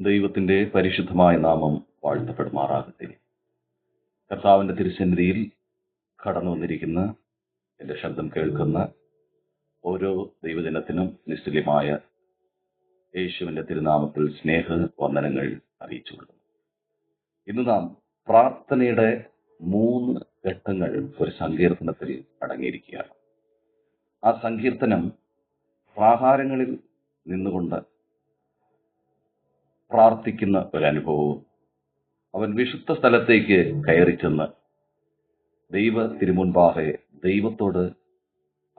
ദൈവത്തിന്റെ പരിശുദ്ധമായ നാമം വാഴ്ത്തപ്പെടുമാറാകട്ടെ. കർത്താവിന്റെ തിരുസന്നിധിയിൽ കടന്നു വന്നിരിക്കുന്ന എന്റെ ശബ്ദം കേൾക്കുന്ന ഓരോ ദൈവദിനത്തിനും നിശ്ചലമായ യേശുവിന്റെ തിരുനാമത്തിൽ സ്നേഹ വന്ദനങ്ങൾ അറിയിച്ചു കൊടുക്കുന്നു. ഇന്ന് നാം പ്രാർത്ഥനയുടെ മൂന്ന് ഘട്ടങ്ങൾ ഒരു സങ്കീർത്തനത്തിൽ അടങ്ങിയിരിക്കുകയാണ്. ആ സങ്കീർത്തനം പ്രാഹാരങ്ങളിൽ നിന്നുകൊണ്ട് പ്രാർത്ഥിക്കുന്ന ഒരു അനുഭവവും അവൻ വിശുദ്ധ സ്ഥലത്തേക്ക് കയറി ചെന്ന് ദൈവ തിരുമുൻപാകെ ദൈവത്തോട്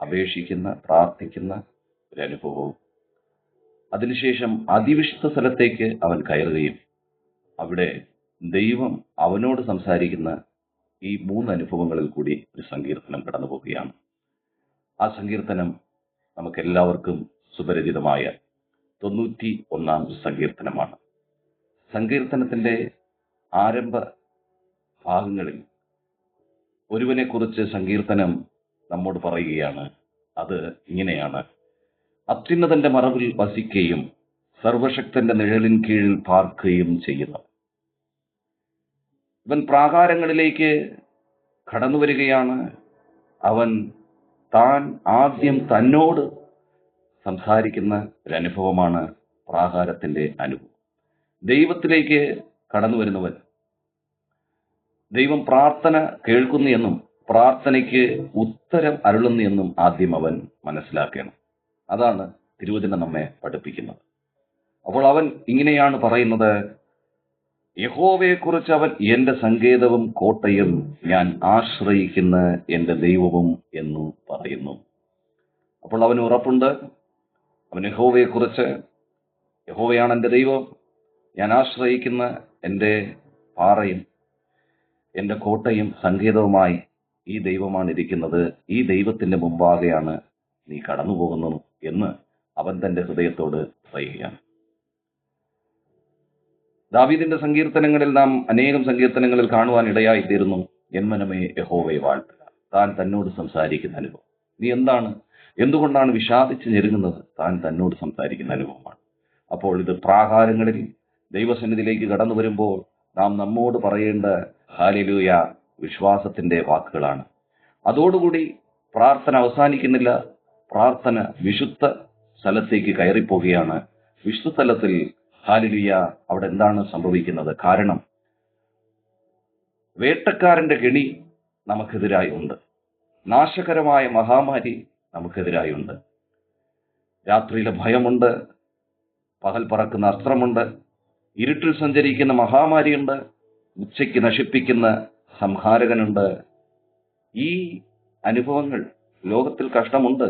അപേക്ഷിക്കുന്ന പ്രാർത്ഥിക്കുന്ന ഒരു അനുഭവവും അതിനുശേഷം അതിവിശുദ്ധ സ്ഥലത്തേക്ക് അവൻ കയറുകയും അവിടെ ദൈവം അവനോട് സംസാരിക്കുന്ന ഈ മൂന്ന് അനുഭവങ്ങളിൽ കൂടി ഒരു സങ്കീർത്തനം കടന്നു പോവുകയാണ്. ആ സങ്കീർത്തനം നമുക്കെല്ലാവർക്കും സുപരിചിതമായ തൊണ്ണൂറ്റി ഒന്നാം സങ്കീർത്തനമാണ്. സങ്കീർത്തനത്തിന്റെ ആരംഭ ഭാഗങ്ങളിൽ ഒരുവനെക്കുറിച്ച് സങ്കീർത്തനം നമ്മോട് പറയുകയാണ്. അത് ഇങ്ങനെയാണ്. അത്യുന്നതന്റെ മറവിൽ വസിക്കുകയും സർവശക്തന്റെ നിഴലിൻ കീഴിൽ പാർക്കുകയും ചെയ്യുന്നു ഇവൻ പ്രാകാരങ്ങളിലേക്ക് കടന്നു വരികയാണ്. അവൻ താൻ ആദ്യം തന്നോട് സംസാരിക്കുന്ന ഒരു അനുഭവമാണ് പ്രാകാരത്തിന്റെ അനുഭവം. ദൈവത്തിലേക്ക് കടന്നു വരുന്നവൻ. ദൈവം പ്രാർത്ഥന കേൾക്കുന്നു എന്നും പ്രാർത്ഥനയ്ക്ക് ഉത്തരം അരുളുന്നു എന്നും ആദ്യം അവൻ മനസ്സിലാക്കണം. അതാണ് തിരുവചനം നമ്മെ പഠിപ്പിക്കുന്നത്. അപ്പോൾ അവൻ ഇങ്ങനെയാണ് പറയുന്നത് യഹോവയെക്കുറിച്ച് അവൻ എന്റെ സങ്കേതവും കോട്ടയും ഞാൻ ആശ്രയിക്കുന്ന എന്റെ ദൈവവും എന്ന് പറയുന്നു. അപ്പോൾ അവന് ഉറപ്പുണ്ട്. അവൻ യഹോവയെക്കുറിച്ച് യഹോവയാണ് എന്റെ ദൈവം ഞാൻ ആശ്രയിക്കുന്ന എന്റെ പാറയും എന്റെ കോട്ടയും സംഗീതവുമായി ഈ ദൈവമാണ് ഇരിക്കുന്നത് ഈ ദൈവത്തിന്റെ മുമ്പാകെയാണ് നീ കടന്നു പോകുന്നത് എന്ന് അവൻ തന്റെ ഹൃദയത്തോട് പറയുകയാണ്. ദാവീദിന്റെ സങ്കീർത്തനങ്ങളിൽ നാം അനേകം സങ്കീർത്തനങ്ങളിൽ കാണുവാൻ ഇടയായി തീരുന്നു. എന്മനമേ യഹോവയെ വാഴ്ത്തുക. താൻ തന്നോട് സംസാരിക്കുന്ന അനുഭവം. നീ എന്താണ്? എന്തുകൊണ്ടാണ് വിഷാദിച്ച് ഞെരുങ്ങുന്നത്? താൻ തന്നോട് സംസാരിക്കുന്ന അനുഭവമാണ്. അപ്പോൾ ഇത് പ്രാകാരങ്ങളിൽ ദൈവസന്നിധിയിലേക്ക് കടന്നു വരുമ്പോൾ നാം നമ്മോട് പറയേണ്ട ഹാലിലൂയ വിശ്വാസത്തിന്റെ വാക്കുകളാണ്. അതോടുകൂടി പ്രാർത്ഥന അവസാനിക്കുന്നില്ല. പ്രാർത്ഥന വിശുദ്ധ സ്ഥലത്തേക്ക് കയറിപ്പോവുകയാണ്. വിശുദ്ധ സ്ഥലത്തിൽ ഹാലിലിയ അവിടെ എന്താണ് സംഭവിക്കുന്നത്? കാരണം വേട്ടക്കാരന്റെ കെണി നമുക്കെതിരായി ഉണ്ട്. നാശകരമായ മഹാമാരി നമുക്കെതിരായി ഉണ്ട്. രാത്രിയിലെ ഭയമുണ്ട്. പകൽ പറക്കുന്ന അസ്ത്രമുണ്ട്. ഇരുട്ടിൽ സഞ്ചരിക്കുന്ന മഹാമാരിയുണ്ട് ഉച്ചയ്ക്ക് നശിപ്പിക്കുന്ന സംഹാരകനുണ്ട്. ഈ അനുഭവങ്ങൾ ലോകത്തിൽ കഷ്ടമുണ്ട്.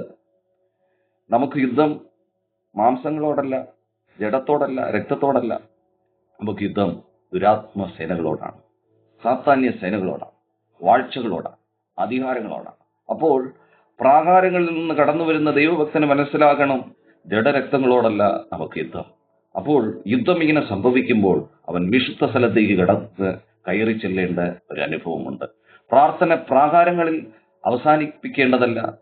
നമുക്ക് യുദ്ധം മാംസങ്ങളോടല്ല ജഡത്തോടല്ല രക്തത്തോടല്ല. നമുക്ക് യുദ്ധം ദുരാത്മ സേനകളോടാണ് സാത്താന്യ സേനകളോടാണ് വാഴ്ചകളോടാണ് അധികാരങ്ങളോടാണ്. അപ്പോൾ പ്രാകാരങ്ങളിൽ നിന്ന് കടന്നു വരുന്ന ദൈവഭക്തന് മനസ്സിലാകണം ജഡരക്തങ്ങളോടല്ല നമുക്ക് യുദ്ധം. അപ്പോൾ യുദ്ധം ഇങ്ങനെ സംഭവിക്കുമ്പോൾ അവൻ വിശുദ്ധ സ്ഥലത്തേക്ക് കടന്ന് കയറി ചെല്ലേണ്ട ഒരു അനുഭവമുണ്ട്. പ്രാർത്ഥന പ്രാകാരങ്ങളിൽ അവസാനിപ്പിക്കേണ്ടതല്ല.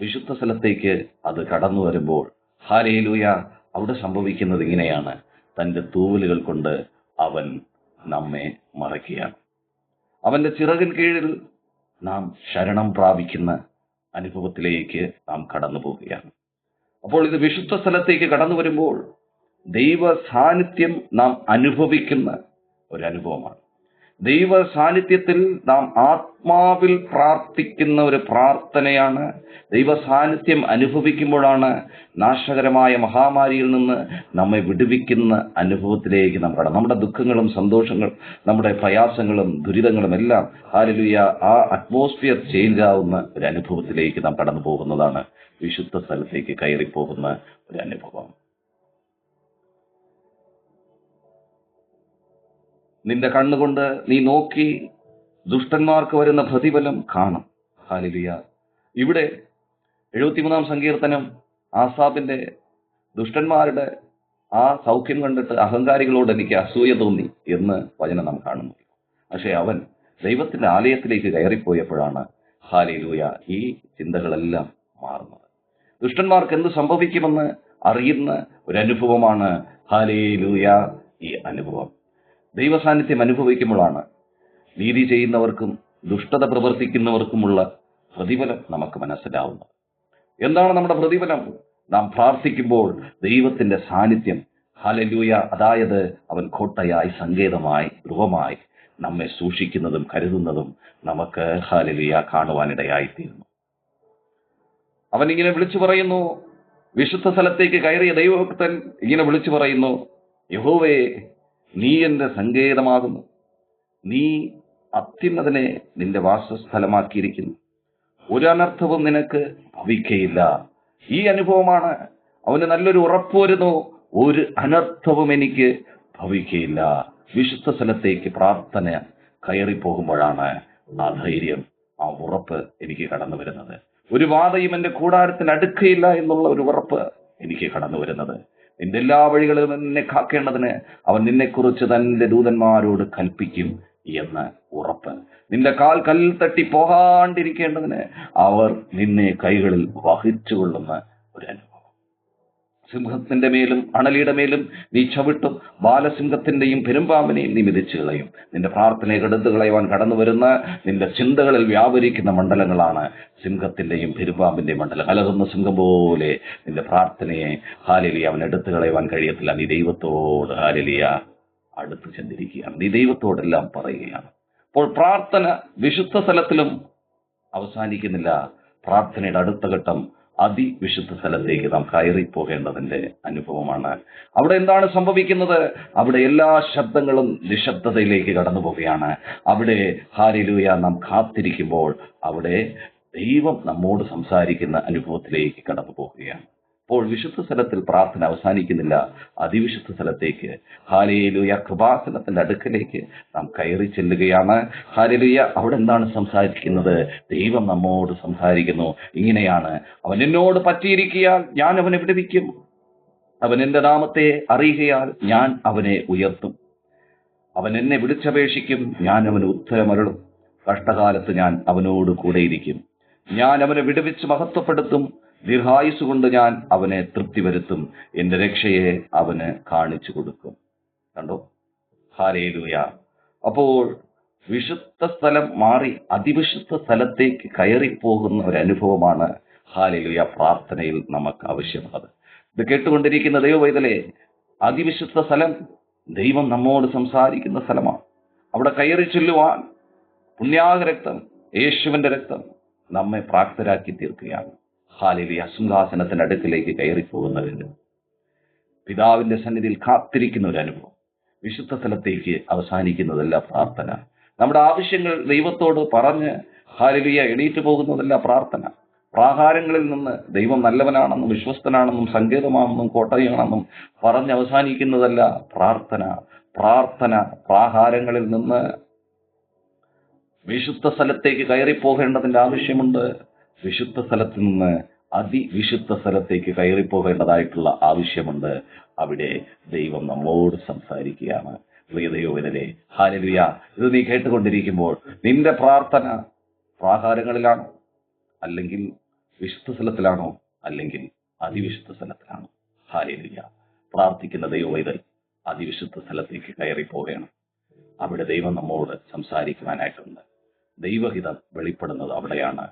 വിശുദ്ധ സ്ഥലത്തേക്ക് അത് കടന്നു വരുമ്പോൾ ഹാലേലൂയ അവിടെ സംഭവിക്കുന്നത് ഇങ്ങനെയാണ്. തന്റെ തൂവലുകൾ കൊണ്ട് അവൻ നമ്മെ മറയ്ക്കുകയാണ്. അവന്റെ ചിറകിൻ കീഴിൽ നാം ശരണം പ്രാപിക്കുന്ന അനുഭവത്തിലേക്ക് നാം കടന്നു പോവുകയാണ്. അപ്പോൾ ഇത് വിശുദ്ധ സ്ഥലത്തേക്ക് കടന്നു വരുമ്പോൾ ദൈവ സാന്നിധ്യം നാം അനുഭവിക്കുന്ന ഒരു അനുഭവമാണ് ദൈവ സാന്നിധ്യത്തിൽ നാം ആത്മാവിൽ പ്രാർത്ഥിക്കുന്ന ഒരു പ്രാർത്ഥനയാണ്. ദൈവ സാന്നിധ്യം അനുഭവിക്കുമ്പോഴാണ് നാശകരമായ മഹാമാരിയിൽ നിന്ന് നമ്മെ വിടുവിക്കുന്ന അനുഭവത്തിലേക്ക് നാം കടന്നു. നമ്മുടെ ദുഃഖങ്ങളും സന്തോഷങ്ങളും നമ്മുടെ പ്രയാസങ്ങളും ദുരിതങ്ങളും എല്ലാം ഹാലലുയ ആ അറ്റ്മോസ്ഫിയർ ചേഞ്ച് ആവുന്ന ഒരു അനുഭവത്തിലേക്ക് നാം കടന്നു പോകുന്നതാണ് വിശുദ്ധ സ്ഥലത്തേക്ക് കയറിപ്പോകുന്ന ഒരു അനുഭവം. നിന്റെ കണ്ണുകൊണ്ട് നീ നോക്കി ദുഷ്ടന്മാർക്ക് വരുന്ന പ്രതിഫലം കാണും. ഹാലിലിയ ഇവിടെ എഴുപത്തിമൂന്നാം സങ്കീർത്തനം ആസാബിന്റെ ദുഷ്ടന്മാരുടെ ആ സൗഖ്യം കണ്ടിട്ട് അഹങ്കാരികളോട് എനിക്ക് അസൂയ തോന്നി എന്ന് വചനം നാം കാണുന്നു. പക്ഷെ അവൻ ദൈവത്തിന്റെ ആലയത്തിലേക്ക് കയറിപ്പോയപ്പോഴാണ് ഹാലിലൂയ ഈ ചിന്തകളെല്ലാം മാറുന്നത്. ദുഷ്ടന്മാർക്ക് എന്ത് സംഭവിക്കുമെന്ന് അറിയുന്ന ഒരു അനുഭവമാണ് ഹാലിലൂയ ഈ അനുഭവം. ദൈവസാന്നിധ്യം അനുഭവിക്കുമ്പോഴാണ്. നീതി ചെയ്യുന്നവർക്കും ദുഷ്ടത പ്രവർത്തിക്കുന്നവർക്കുമുള്ള പ്രതിഫലം നമുക്ക് മനസ്സിലാവുന്നത്. എന്താണ് നമ്മുടെ പ്രതിഫലം? നാം പ്രാർത്ഥിക്കുമ്പോൾ ദൈവത്തിന്റെ സാന്നിധ്യം ഹലലൂയ അതായത് അവൻ കോട്ടയായി സങ്കേതമായി ധ്രുവമായി നമ്മെ സൂക്ഷിക്കുന്നതും കരുതുന്നതും നമുക്ക് ഹാലലൂയ കാണുവാനിടയായിത്തീരുന്നു. അവൻ ഇങ്ങനെ വിളിച്ചു പറയുന്നു വിശുദ്ധ സ്ഥലത്തേക്ക് കയറിയ ദൈവഭക്തൻ ഇങ്ങനെ വിളിച്ചു പറയുന്നു യഹോവേ നീ എന്റെ സങ്കേതമാകുന്നു. നീ അത്യുന്നതിനെ നിന്റെ വാസസ്ഥലമാക്കിയിരിക്കുന്നു. ഒരു അനർത്ഥവും നിനക്ക് ഭവിക്കയില്ല. ഈ അനുഭവമാണ് അവന് നല്ലൊരു ഉറപ്പ് വരുന്നു. ഒരു അനർത്ഥവും എനിക്ക് ഭവിക്കയില്ല. വിശുദ്ധ സ്ഥലത്തേക്ക് പ്രാർത്ഥന കയറി പോകുമ്പോഴാണ് ആ ധൈര്യം ആ ഉറപ്പ് എനിക്ക് കടന്നു വരുന്നത്. ഒരു വാതയും എന്റെ കൂടാരത്തിന് അടുക്കയില്ല എന്നുള്ള ഒരു ഉറപ്പ് എനിക്ക് കടന്നു വരുന്നത്. നിന്റെ എല്ലാ വഴികളിലും എന്നെ കാക്കേണ്ടതിന് അവൻ നിന്നെക്കുറിച്ച് തന്റെ ദൂതന്മാരോട് കൽപ്പിക്കും എന്ന് ഉറപ്പ്. നിന്റെ കാൽ കല്ലിൽ തട്ടി പോകാണ്ടിരിക്കേണ്ടതിന് അവർ നിന്നെ കൈകളിൽ വഹിച്ചുകൊള്ളുന്ന ഒരു അനുഭവം. സിംഹത്തിന്റെ മേലും അണലിയുടെ മേലും നീ ചവിട്ടും. ബാലസിംഹത്തിന്റെയും പെരുമ്പാമ്പിനെയും നീ മിതിച്ചു കളയും. നിന്റെ പ്രാർത്ഥനയെ കെടുത്തു കളയുവാൻ കടന്നു വരുന്ന നിന്റെ ചിന്തകളിൽ വ്യാപരിക്കുന്ന മണ്ഡലങ്ങളാണ് സിംഹത്തിന്റെയും പെരുമ്പാമ്പിന്റെയും മണ്ഡലം. കലകുന്ന സിംഹം പോലെ നിന്റെ പ്രാർത്ഥനയെ ഹാലിലിയ അവൻ എടുത്തു കളയുവാൻ കഴിയത്തില്ല. നീ ദൈവത്തോട് ഹാലിലിയ അടുത്ത് ചെന്നിരിക്കുകയാണ്. നീ ദൈവത്തോടെല്ലാം പറയുകയാണ്. അപ്പോൾ പ്രാർത്ഥന വിശുദ്ധ സ്ഥലത്തിലും അവസാനിക്കുന്നില്ല. പ്രാർത്ഥനയുടെ അടുത്ത ഘട്ടം അതിവിശുദ്ധ സ്ഥലത്തേക്ക് നാം കയറി പോകേണ്ടതിന്റെ അനുഭവമാണ്. അവിടെ എന്താണ് സംഭവിക്കുന്നത്? അവിടെ എല്ലാ ശബ്ദങ്ങളും നിശബ്ദതയിലേക്ക് കടന്നു പോവുകയാണ് അവിടെ ഹാരിലൂയ നാം കാത്തിരിക്കുമ്പോൾ അവിടെ ദൈവം നമ്മോട് സംസാരിക്കുന്ന അനുഭവത്തിലേക്ക് കടന്നു പോവുകയാണ് അപ്പോൾ വിശുദ്ധ സ്ഥലത്തിൽ പ്രാർത്ഥന അവസാനിക്കുന്നില്ല. അതിവിശുദ്ധ സ്ഥലത്തേക്ക്. ഹാലയിലുയ കൃപാസനത്തിന്റെ അടുക്കലേക്ക് നാം കയറി ചെല്ലുകയാണ്. ഹാലേലുയ അവിടെ എന്താണ് സംസാരിക്കുന്നത്? ദൈവം നമ്മോട് സംസാരിക്കുന്നു. ഇങ്ങനെയാണ്. അവൻ എന്നോട് പറ്റിയിരിക്കിയാൽ ഞാൻ അവനെ വിടുവിക്കും. അവൻ എന്റെ നാമത്തെ അറിയുകയാൽ ഞാൻ അവനെ ഉയർത്തും. അവൻ എന്നെ വിളിച്ചപേക്ഷിക്കും. ഞാൻ അവന് ഉത്തരമരുളും. കഷ്ടകാലത്ത് ഞാൻ അവനോട് കൂടെയിരിക്കും. ഞാൻ അവനെ വിടുവിച്ച് മഹത്വപ്പെടുത്തും. ദീർഘായുസ് കൊണ്ട് ഞാൻ അവനെ തൃപ്തി വരുത്തും. എന്റെ രക്ഷയെ അവന് കാണിച്ചു കൊടുക്കും. കണ്ടോ? ഹാലേലൂയ അപ്പോൾ വിശുദ്ധ സ്ഥലം മാറി അതിവിശുദ്ധ സ്ഥലത്തേക്ക് കയറിപ്പോകുന്ന ഒരു അനുഭവമാണ് ഹാലേലൂയ പ്രാർത്ഥനയിൽ നമുക്ക് ആവശ്യമുള്ളത്. ഇത് കേട്ടുകൊണ്ടിരിക്കുന്ന ദൈവവൈതലെ അതിവിശുദ്ധ സ്ഥലം ദൈവം നമ്മോട് സംസാരിക്കുന്ന സ്ഥലമാണ്. അവിടെ കയറി ചൊല്ലുവാൻ പുണ്യാക രക്തം യേശുവിന്റെ രക്തം നമ്മെ പ്രാപ്തരാക്കി തീർക്കുകയാണ്. ഹാലിലിയ സിംഹാസനത്തിന്റെ അടുക്കിലേക്ക് കയറിപ്പോകുന്നതിന് പിതാവിന്റെ സന്നിധിയിൽ കാത്തിരിക്കുന്ന ഒരു അനുഭവം. വിശുദ്ധ സ്ഥലത്തേക്ക് അവസാനിക്കുന്നതല്ല പ്രാർത്ഥന. നമ്മുടെ ആവശ്യങ്ങൾ ദൈവത്തോട് പറഞ്ഞ് ഹാലിലിയ എണീറ്റ് പോകുന്നതല്ല പ്രാർത്ഥന. പ്രാഹാരങ്ങളിൽ നിന്ന് ദൈവം നല്ലവനാണെന്നും വിശ്വസ്തനാണെന്നും സങ്കേതമാണെന്നും കോട്ടയാണെന്നും പറഞ്ഞ് അവസാനിക്കുന്നതല്ല പ്രാർത്ഥന. പ്രാർത്ഥന പ്രാഹാരങ്ങളിൽ നിന്ന് വിശുദ്ധ സ്ഥലത്തേക്ക് കയറിപ്പോകേണ്ടതിന്റെ ആവശ്യമുണ്ട്. വിശുദ്ധ സ്ഥലത്ത് നിന്ന് അതിവിശുദ്ധ സ്ഥലത്തേക്ക് കയറിപ്പോകേണ്ടതായിട്ടുള്ള ആവശ്യമുണ്ട്. അവിടെ ദൈവം നമ്മോട് സംസാരിക്കുകയാണ്. പ്രിയദൈവനെ ഹാലലിയ. ഇത് നീ കേട്ടുകൊണ്ടിരിക്കുമ്പോൾ നിന്റെ പ്രാർത്ഥന പ്രാകാരങ്ങളിലാണോ? അല്ലെങ്കിൽ വിശുദ്ധ സ്ഥലത്തിലാണോ? അല്ലെങ്കിൽ അതിവിശുദ്ധ സ്ഥലത്തിലാണോ? ഹാലലിയ. പ്രാർത്ഥിക്കുന്ന ദൈവവൈതൽ അതിവിശുദ്ധ സ്ഥലത്തേക്ക് കയറി അവിടെ ദൈവം നമ്മോട് സംസാരിക്കുവാനായിട്ടുണ്ട്. ദൈവഹിതം വെളിപ്പെടുന്നത് അവിടെയാണ്.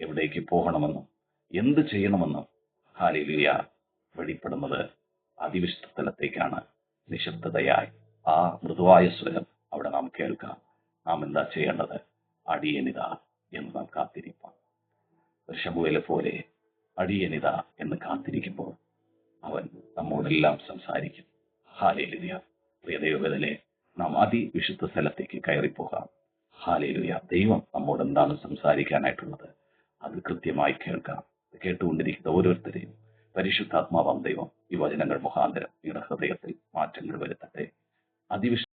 എവിടേക്ക് പോകണമെന്നും എന്ത് ചെയ്യണമെന്നും ഹാലിലിയ വെളിപ്പെടുന്നത് അതിവിശുദ്ധ തലത്തേക്കാണ് നിശബ്ദതയായി. ആ മൃദുവായ സ്വരം അവിടെ നാം കേൾക്കാം. നാം എന്താ ചെയ്യേണ്ടത്? അടിയനിത എന്ന് നാം കാത്തിരിക്കാം. ഋഷഭുവിലെ പോലെ അടിയനിത എന്ന് കാത്തിരിക്കുമ്പോൾ അവൻ നമ്മോടെല്ലാം സംസാരിക്കും. ഹാലേലുയ പ്രിയദൈവത്തിലെ നാം അതിവിശുദ്ധ സ്ഥലത്തേക്ക് കയറിപ്പോകാം. ഹാലേലുയ ദൈവം നമ്മോട് എന്താണ് സംസാരിക്കാനായിട്ടുള്ളത്? അത് കൃത്യമായി കേൾക്കാം. കേട്ടുകൊണ്ടിരിക്കുന്ന ഓരോരുത്തരെയും പരിശുദ്ധാത്മാവാം ദൈവം ഈ വചനങ്ങൾ മുഖാന്തരം നിങ്ങളുടെ ഹൃദയത്തിൽ മാറ്റങ്ങൾ വരുത്തട്ടെ. അതിവിശ